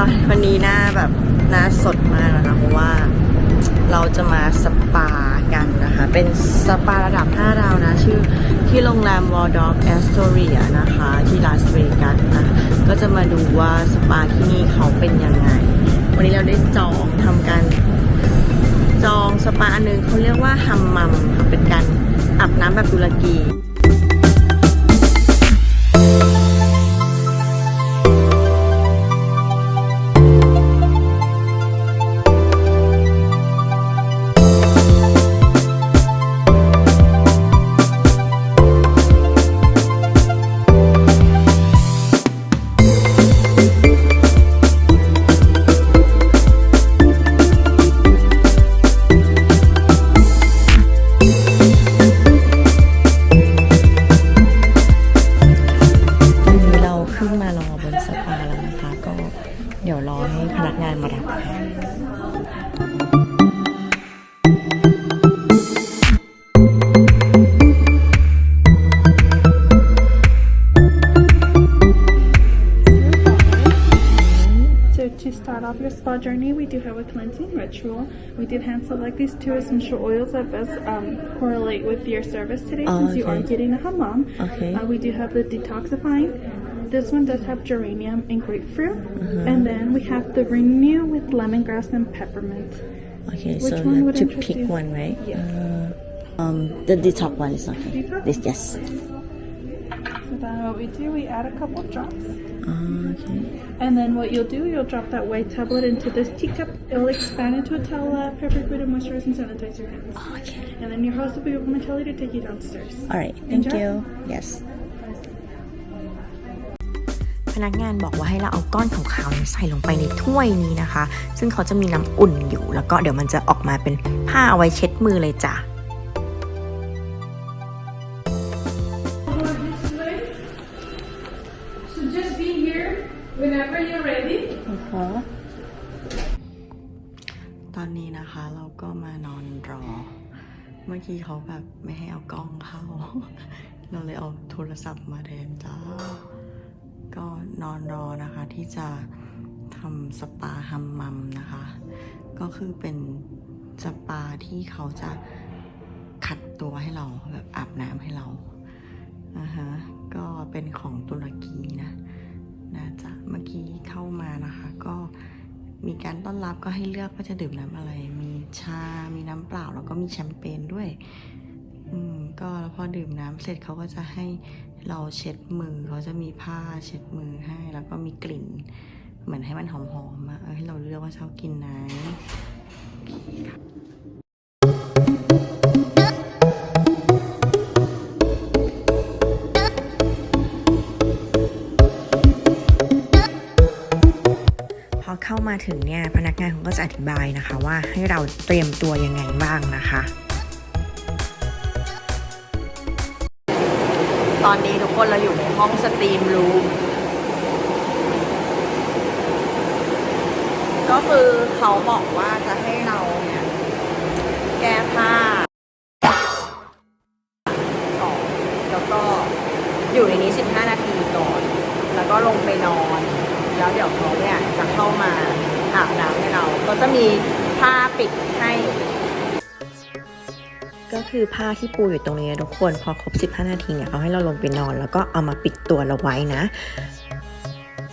ตอนวันนี้หน้าแบบหน้าสดมากนะคะเพราะว่าเราจะมาสปากันนะคะ เป็นสปาระดับ 5 ดาวนะ ชื่อที่โรงแรม Waldorf Astoria นะคะ ที่ลาสเวกัสนะก็จะมาดูว่าสปาที่นี่เขาเป็นยังไง วันนี้เราได้จองทำการจองสปาอันหนึงเขาเรียกว่าฮัมมัมเป็นการอาบน้ำแบบตุรกี cleansing ritual. We did hand select these two essential oils that best um, correlate with your service today, Oh, since you are getting a hammam. Okay. Uh, we do have the detoxifying. This one does have geranium and grapefruit, Mm-hmm. and then we have the renew with lemongrass and peppermint. Okay Which so one would to pick you? one right Yes. uh, um the the top one is okay Detox? this yes So then what we do, we add a couple drops. Uh, okay And then what you'll do, you'll drop that white tablet into this teacup. It'll expand into a towel, uh, fabric way to moisturize and sanitize your hands. okay And then your host will be momentarily to take you downstairs. alright thank Enjoy. you yes พนักงานบอกว่าให้เราเอาก้อนขาวๆเนี่ยใส่ลงไปในถ้วยนี้นะคะ ซึ่งเขาจะมีน้ำอุ่นอยู่ แล้วก็เดี๋ยวมันจะออกมาเป็นผ้าเอาไว้เช็ดมือเลยจ้ะ อนนี้นะคะเราก็มานอนรอ เมื่อกี้เขาแบบไม่ให้เอากล้องเข้า เราเลยเอาโทรศัพท์มาแทนจ้า ก็นอนรอนะคะที่จะทำสปาฮัมมัมนะคะ ก็คือเป็นสปาที่เขาจะขัดตัวให้เราแบบอาบน้ำให้เราอ่าฮะก็เป็นของตุรกีนะน่าจะเมื่อกี้เข้ามานะคะก็ มีการต้อนรับก็ให้เลือกว่าจะดื่มน้ำอะไร มีชา มีน้ำเปล่า แล้วก็มีแชมเปญด้วย อืม ก็แล้วพอดื่มน้ำเสร็จเขาก็จะให้เราเช็ดมือ เขาจะมีผ้าเช็ดมือให้ แล้วก็มีกลิ่น เหมือนให้มันหอมๆอะให้เราเลือกว่าชอบกินไหน เข้ามาถึงเนี่ยพนักงานเขาก็จะอธิบายนะคะว่าให้เราเตรียมตัวยังไงบ้างนะคะ ตอนนี้ทุกคนเราอยู่ในห้องสตรีมรูมก็คือเขาบอกว่าจะให้เราเนี่ยแก้ผ้าก่อนแล้วก็อยู่ในนี้ 15 นาทีก่อน แล้วก็ลงไปนอน แล้วเดี๋ยวเขาเนี่ยจะเข้ามา อาบน้ำให้เรา ก็จะมีผ้าปิดให้ก็คือผ้าที่ปูอยู่ตรงนี้ทุกคนพอครบ 15 นาทีเนี่ยเขาให้เราลงไปนอน แล้วก็เอามาปิดตัวเราไว้นะ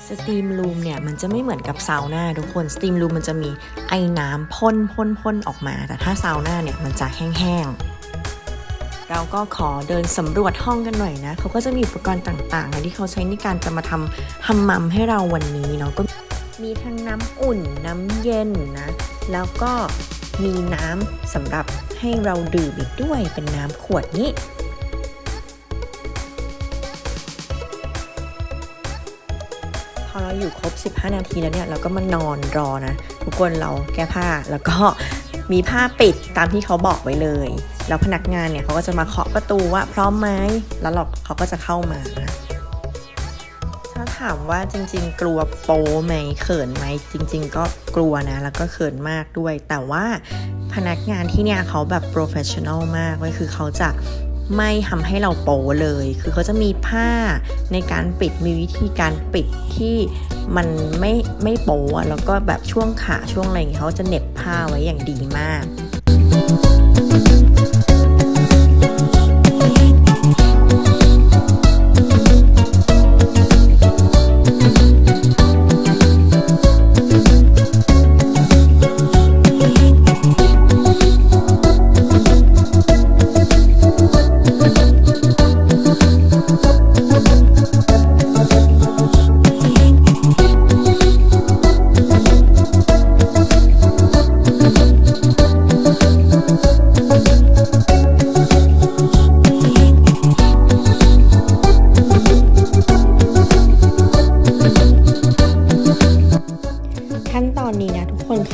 สตรีมรูมเนี่ยมันจะไม่เหมือนกับซาวน่าทุกคนสตรีมรูมมันจะมีไอ้น้ำพ่นพ่นพ่นออกมา แต่ถ้าซาวน่าเนี่ยมันจะแห้งๆ เราก็ขอเดินสำรวจห้องกันหน่อยนะเขาก็จะมีอุปกรณ์ต่างๆ ที่เขาใช้ในการจะมาทำฮัมมัมให้เราวันนี้เนาะก็ มีทั้งน้ำอุ่นน้ำเย็นนะ แล้วก็มีน้ำสำหรับให้เราดื่มอีกด้วยเป็นน้ำขวดนี้พอเราอยู่ครบ 15 นาทีแล้วเนี่ยเราก็มานอนรอนะ ทุกคนเราแก้ผ้าแล้วก็มีผ้าปิดตามที่เขาบอกไว้เลย แล้วพนักงานเนี่ยเขาก็จะมาเคาะประตูว่าพร้อมไหมแล้วเราเขาก็จะเข้ามานะ ถามว่าจริง ๆ กลัวโป๊ไหมเขินไหมจริง ๆ ก็กลัวนะ แล้วก็เขินมากด้วย แต่ว่าพนักงานที่เนี่ยเขาแบบโปรเฟชชั่นอลมากเลยคือเขาจะไม่ทำให้เราโป๊เลย คือเขาจะมีผ้าในการปิด มีวิธีการปิดที่มันไม่ไม่โป๊แล้วก็แบบช่วงขาช่วงอะไรอย่างเงี้ยเขาจะเน็บผ้าไว้อย่างดีมาก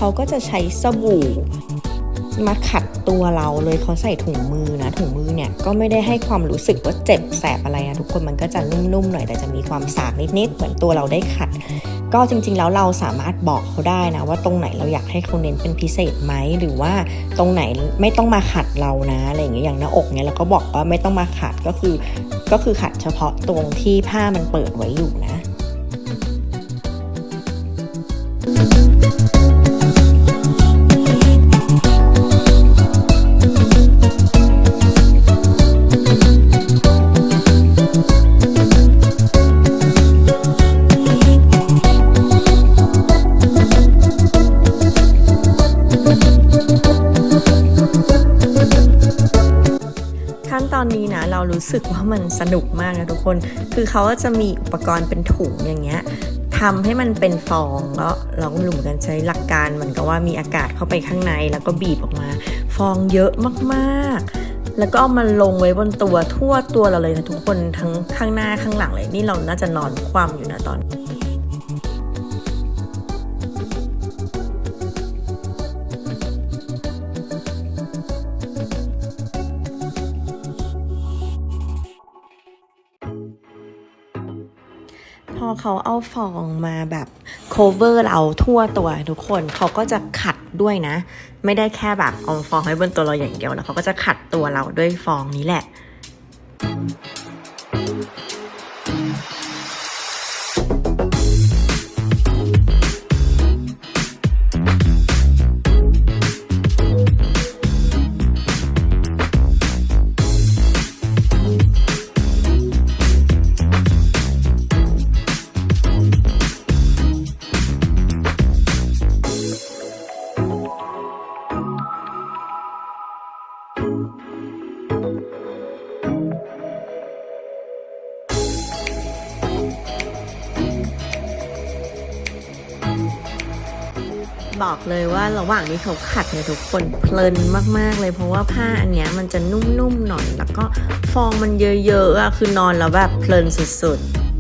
เขาก็จะใช้สบู่มาขัดตัวเราเลยเขาใส่ถุงมือนะ ถุงมือเนี่ยก็ไม่ได้ให้ความรู้สึกว่าเจ็บแสบอะไรนะทุกคนมันก็จะนุ่มๆหน่อยแต่จะมีความสากนิดๆเหมือนตัวเราได้ขัด ก็จริงๆแล้วเราสามารถบอกเขาได้นะ ว่าตรงไหนเราอยากให้เขาเน้นเป็นพิเศษไหมหรือว่าตรงไหนไม่ต้องมาขัดเรานะอะไรอย่างเงี้ยอย่างหน้าอกเนี่ยเราก็บอกว่าไม่ต้องมาขัดก็คือก็คือขัดเฉพาะตรงที่ผ้ามันเปิดไว้อยู่นะขั้น รู้ว่ามันสนุกมากนะทุกคน คือเขาก็จะมีอุปกรณ์เป็นถุงอย่างเงี้ยทำให้มันเป็นฟองแล้วเราก็ไม่รู้เหมือนกันใช้หลักการเหมือนกับว่ามีอากาศเข้าไปข้างในแล้วก็บีบออกมา ฟองเยอะมากๆ แล้วก็เอามันลงไว้บนตัวทั่วตัวเราเลยนะทุกคนทั้งข้างหน้าข้างหลังเลยนี่เราน่าจะนอนคว่ำอยู่นะตอน พอเขาเอาฟองมาแบบ cover เราทั่วตัวทุกคนเขาก็จะขัดด้วยนะ ไม่ได้แค่แบบเอาฟองไว้บนตัวเราอย่างเดียวแล้วเขาก็จะขัดตัวเราด้วยฟองนี้แหละ ว่าระหว่างที่เขาขัดเนี่ยทุกคนเพลินมาก ๆ เลย เพราะว่าผ้าอันเนี้ยมันจะนุ่มๆหน่อย แล้วก็ฟองมันเยอะๆอะคือนอนแล้วแบบเพลินสุดๆ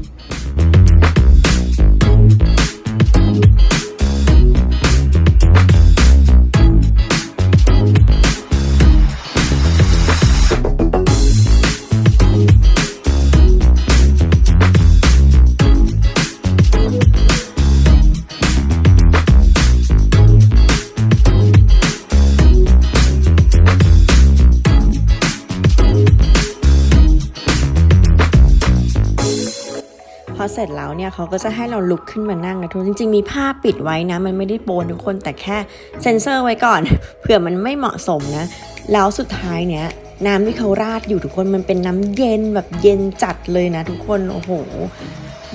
อเสร็จแล้วเนี่ยเขาก็จะให้เราลุกขึ้นมานั่งนะทุกคนจริง ๆ มีผ้าปิดไว้นะ มันไม่ได้โปนทุกคนแต่แค่เซ็นเซอร์ไว้ก่อน เผื่อมันไม่เหมาะสมนะ แล้วสุดท้ายเนี่ยน้ำที่เขาราดอยู่ทุกคนมันเป็นน้ำเย็นแบบเย็นจัดเลยนะ ทุกคนโอ้โห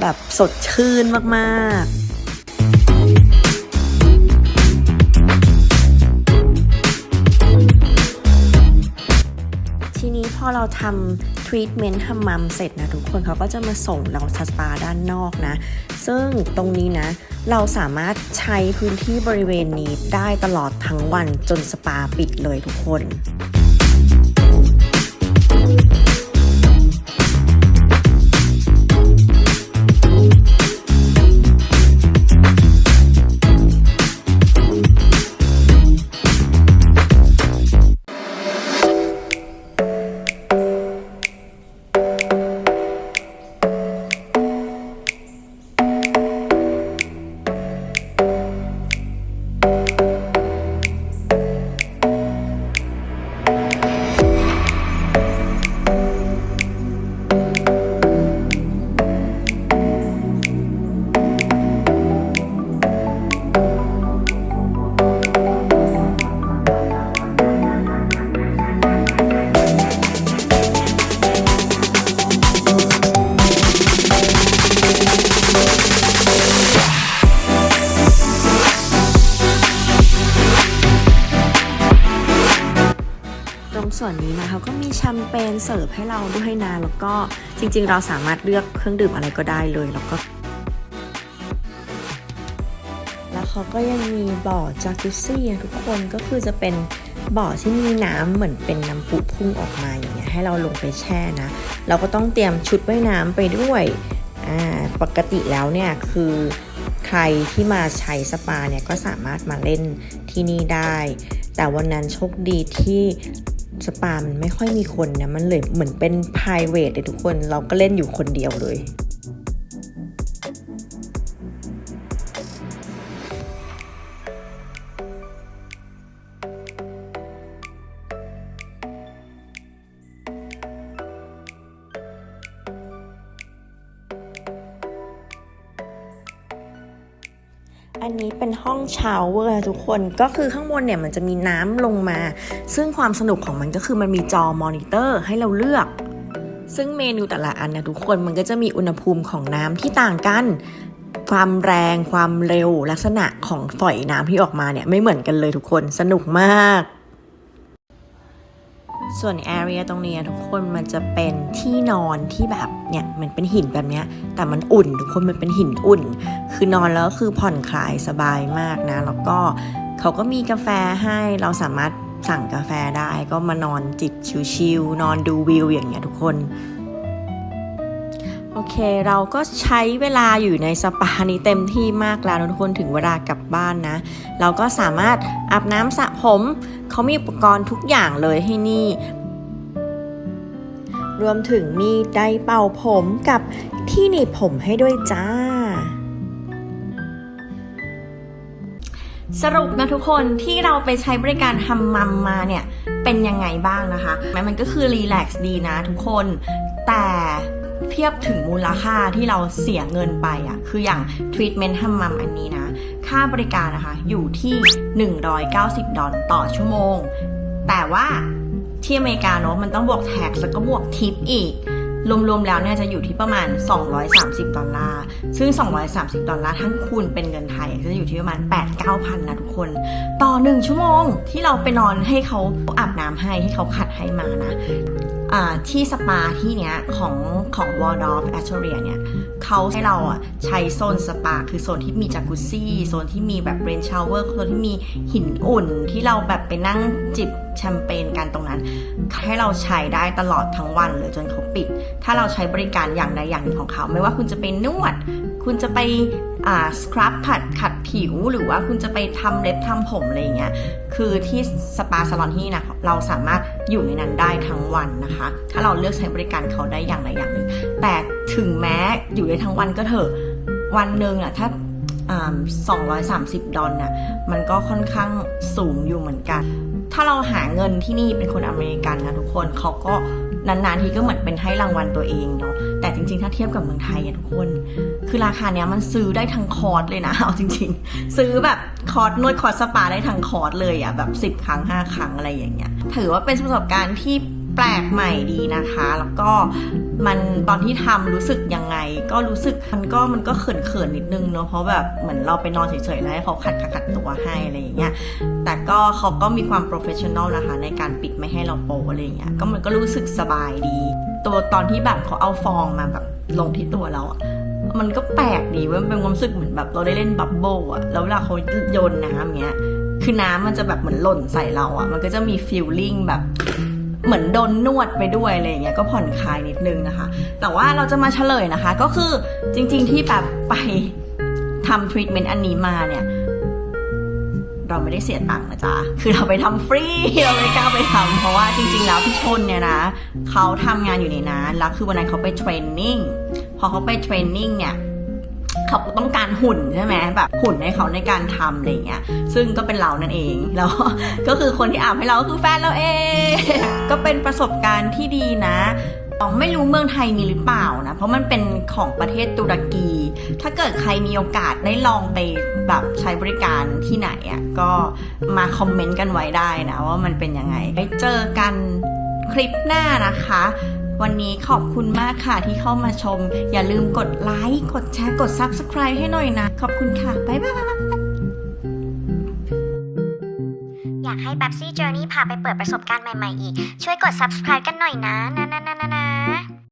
แบบสดชื่นมากๆ ทีนี้พอเราทำทรีทเมนต์ทำมัมเสร็จนะทุกคนเขาก็จะมาส่งเราสปาด้านนอกนะ ซึ่งตรงนี้นะ เราสามารถใช้พื้นที่บริเวณนี้ได้ตลอดทั้งวันจนสปาปิดเลยทุกคน ส่วนนี้นะเขาก็มีแชมเปญเสิร์ฟให้เราด้วยนะแล้วก็จริง ๆ เราสามารถเลือกเครื่องดื่มอะไรก็ได้เลยแล้วก็แล้วเขาก็ยังมีบ่อจากุซี่ทุกคนก็คือจะเป็นบ่อที่มีน้ำเหมือนเป็นน้ำปุพุ่งออกมาอย่างเงี้ยให้เราลงไปแช่นะ เราก็ต้องเตรียมชุดว่ายน้ำไปด้วยอ่าปกติแล้วเนี่ยคือใครที่มาใช้สปาเนี่ยก็สามารถมาเล่นที่นี่ได้ แต่วันนั้นโชคดีที่ สปามันไม่ค่อยมีคนนะมันเลยเหมือนเป็น p r i v a t เลยทุกคน เราก็เล่นอยู่คนเดียวเลย อันนี้เป็นห้องชาวเวอร์ทุกคนก็คือข้างบนเนี่ยมันจะมีน้ำลงมา ซึ่งความสนุกของมันก็คือมันมีจอมอนิเตอร์ให้เราเลือก ซึ่งเมนูแต่ละอันนะทุกคนมันก็จะมีอุณหภูมิของน้ำที่ต่างกัน ความแรงความเร็วลักษณะของฝอยน้ำที่ออกมาเนี่ยไม่เหมือนกันเลยทุกคนสนุกมาก ส่วนแอเรียตรงนี้ทุกคนมันจะเป็นที่นอนที่แบบเนี่ยมันเป็นหินแบบเนี้ยแต่มันอุ่น ทุกคนมันเป็นหินอุ่น คือนอนแล้วคือผ่อนคลายสบายมากนะ แล้วก็เขาก็มีกาแฟให้เราสามารถสั่งกาแฟได้ก็มานอนจิบชิวๆนอนดูวิวอย่างเงี้ยทุกคน โอเค เราก็ใช้เวลาอยู่ในสปานี้เต็มที่มากแล้วทุกคนถึงเวลากลับบ้านนะ เราก็สามารถอาบน้ำสระผม เขามีอุปกรณ์ทุกอย่างเลยให้นี่ รวมถึงมีไดร์เป่าผมกับที่หนีบผมให้ด้วยจ้าสรุปนะทุกคนที่เราไปใช้บริการฮัมมัมมาเนี่ย เป็นยังไงบ้างนะคะ มันก็คือรีแลกซ์ดีนะทุกคน แต่ ทียบถึงมูลค่าที่เราเสียเงินไปอะ่ะคืออย่างทรีทเมนต์ฮัมมัมอันนี้นะ ค่าบริการนะคะอยู่ที่ 190 ดอลต่อชั่วโมง แต่ว่าที่อเมริกาเนอะมันต้องบวกแท็กแล้วก็บวกทิปอีก รวมๆแล้วเนี่ยจะอยู่ที่ประมาณ 230 ดอลลาร์ ซึ่ง 230 ดอลลาร์ทั้งคูณเป็นเงินไทยก็จะอยู่ที่ประมาณ 8-9พันนะทุกคน ต่อ 1 ชั่วโมงที่เราไปนอนให้เขาอาบน้ำให้ให้เขาขัดให้มานะ ที่สปาที่เนี้ยของของ Waldorf Astoria เนี่ยเขาให้เราอะใช้โซนสปา คือโซนที่มีจากุซซี่โซนที่มีแบบเรนชาวเวอร์โซนที่มีหินอุ่นที่เราแบบไปนั่งจิบแชมเปญกันตรงนั้น ให้เราใช้ได้ตลอดทั้งวันเลยจนเขาปิด ถ้าเราใช้บริการอย่างใดอย่างหนึ่งของเขา ไม่ว่าคุณจะไปนวด คุณจะไปอ่าสครับผัดขัดผิวหรือว่าคุณจะไปทำเล็บทำผมอะไรอย่างเงี้ยคือที่สปาซาลอนที่นี่นะเราสามารถอยู่ในนั้นได้ทั้งวันนะคะ ถ้าเราเลือกใช้บริการเขาได้อย่างใดอย่างหนึ่ง แต่ถึงแม้อยู่ได้ทั้งวันก็เถอะวันหนึ่งอะถ้าสอ่า230ดอลน่ะมันก็ค่อนข้างสูงอยู่เหมือนกัน ถ้าเราหาเงินที่นี่เป็นคนอเมริกันนะทุกคนเขาก็นานๆทีก็เหมือนเป็นให้รางวัลตัวเองเนาะแต่จริงๆ ถ้าเทียบกับเมืองไทยอะทุกคน คือราคาเนี้ยมันซื้อได้ทั้งคอร์สเลยนะเอาจริง ๆ ซื้อแบบคอร์สนวดคอร์สสปาได้ทั้งคอร์สเลยอะแบบ 10 ครั้ง 5 ครั้งอะไรอย่างเงี้ยถือว่าเป็นประสบการณ์ที่แปลกใหม่ดีนะคะ แล้วก็มันตอนที่ทำรู้สึกยังไง ก็รู้สึกมันก็มันก็เขินๆนิดนึงเนาะเพราะแบบเหมือนเราไปนอนเฉยๆแล้วให้เขาขัดขัดตัวให้อะไรอย่างเงี้ยแต่ก็เขาก็มีความโปรเฟชชั่นอลนะคะ ในการปิดไม่ให้เราโปะอะไรอย่างเงี้ยก็มันก็รู้สึกสบายดี ตัวตอนที่แบบเขาเอาฟองมาแบบลงที่ตัวเราอะ มันก็แปลกดีเว้ยมันเป็นความรู้สึกเหมือนแบบเราได้เล่นบับเบิลอะแล้วเวลาเขาโยนน้ำเงี้ย คือน้ำมันจะแบบเหมือนหล่นใส่เราอะมันก็จะมีฟิลลิ่งแบบเหมือนโดนนวดไปด้วยอะไรเงี้ยก็ผ่อนคลายนิดนึงนะคะ แต่ว่าเราจะมาเฉลยนะคะ ก็คือจริงๆที่แบบไปทำทรีทเมนต์อันนี้มาเนี่ย เราไม่ได้เสียตังค์นะจ๊ะ คือเราไปทำฟรี เราไม่กล้าไปทำเพราะว่าจริง ๆ แล้วพี่ชนเนี่ยนะเขาทำงานอยู่ในนั้นแล้วคือวันนั้นเขาไปเทรนนิ่ง พอเขาไปเทรนนิ่งเนี่ยเขาต้องการหุ่นใช่ไหมแบบหุ่นให้เขาในการทำอะไรเงี้ย ซึ่งก็เป็นเรานั่นเองแล้วก็คือคนที่อาบให้เราคือแฟนเราเอง ก็เป็นประสบการณ์ที่ดีนะ ไม่รู้เมืองไทยมีหรือเปล่านะ เพราะมันเป็นของประเทศตุรกี ถ้าเกิดใครมีโอกาสได้ลองไปแบบใช้บริการที่ไหนอะ่ะก็มาคอมเมนต์กันไว้ได้นะว่ามันเป็นยังไงไว้เจอกันคลิปหน้านะคะ วันนี้ขอบคุณมากค่ะที่เข้ามาชม อย่าลืมกดไลค์ กดแชร์ กด Subscribe ให้หน่อยนะ ขอบคุณค่ะ บ๊ายบาย ให้ Babsy Journey พาไปเปิดประสบการณ์ใหม่ๆอีก ช่วยกด subscribe กันหน่อยนะนะนะนะนะนะ